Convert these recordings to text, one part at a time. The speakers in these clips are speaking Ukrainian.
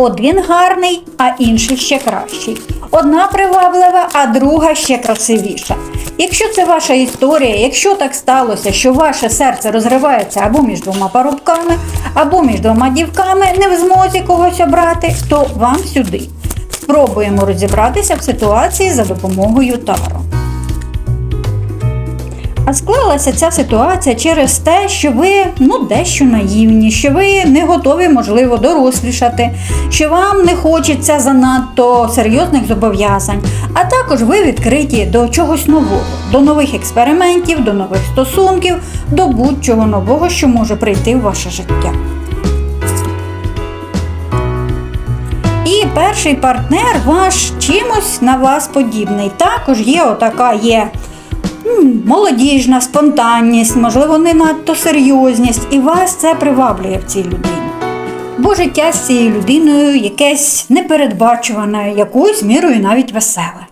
Один гарний, а інший ще кращий. Одна приваблива, а друга ще красивіша. Якщо це ваша історія, якщо так сталося, що ваше серце розривається або між двома парубками, або між двома дівками, не в змозі когось обрати, то вам сюди. Спробуємо розібратися в ситуації за допомогою Таро. А склалася ця ситуація через те, що ви ну дещо наївні, що ви не готові, можливо, дорослішати, що вам не хочеться занадто серйозних зобов'язань, а також ви відкриті до чогось нового, до нових експериментів, до нових стосунків, до будь-чого нового, що може прийти в ваше життя. І перший партнер ваш чимось на вас подібний. Також є отака є молодіжна спонтанність, можливо, не надто серйозність, і вас це приваблює в цій людині. Бо життя з цією людиною якесь непередбачуване, якоюсь мірою навіть веселе.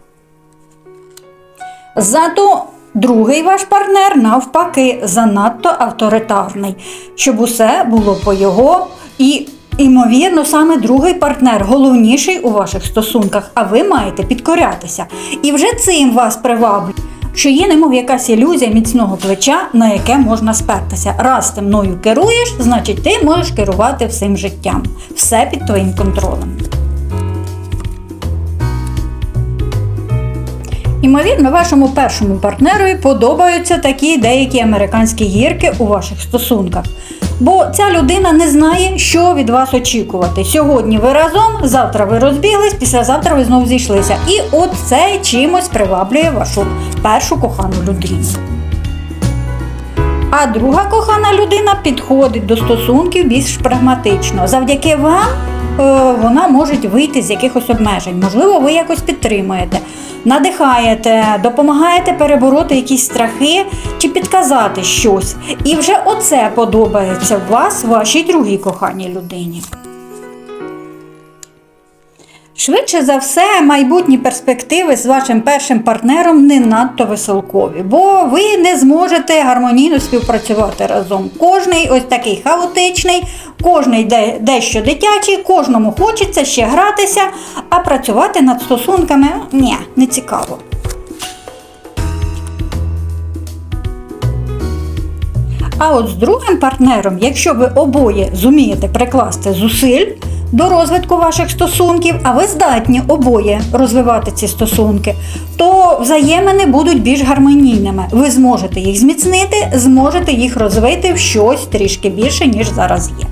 Зато другий ваш партнер, навпаки, занадто авторитарний, щоб усе було по його і. Імовірно, саме другий партнер головніший у ваших стосунках, а ви маєте підкорятися. І вже цим вас приваблює, що є немов якась ілюзія міцного плеча, на яке можна спертися. Раз ти мною керуєш, значить ти можеш керувати всім життям. Все під твоїм контролем. Ймовірно, вашому першому партнерові подобаються такі деякі американські гірки у ваших стосунках. Бо ця людина не знає, що від вас очікувати. Сьогодні ви разом, завтра ви розбіглись, післязавтра ви знову зійшлися. І от це чимось приваблює вашу першу кохану людину. А друга кохана людина підходить до стосунків більш прагматично. Завдяки вам е, вона може вийти з якихось обмежень. Можливо, ви якось підтримуєте, надихаєте, допомагаєте перебороти якісь страхи чи підказати щось. І вже оце подобається вас, вашій другій коханій людині. Швидше за все, майбутні перспективи з вашим першим партнером не надто веселкові, бо ви не зможете гармонійно співпрацювати разом. Кожний ось такий хаотичний, кожний де- дещо дитячий, кожному хочеться ще гратися, а працювати над стосунками ні, не цікаво. А от з другим партнером, якщо ви обоє зумієте прикласти зусиль до розвитку ваших стосунків, а ви здатні обоє розвивати ці стосунки, то взаємини будуть більш гармонійними. Ви зможете їх зміцнити, зможете їх розвити в щось трішки більше, ніж зараз є.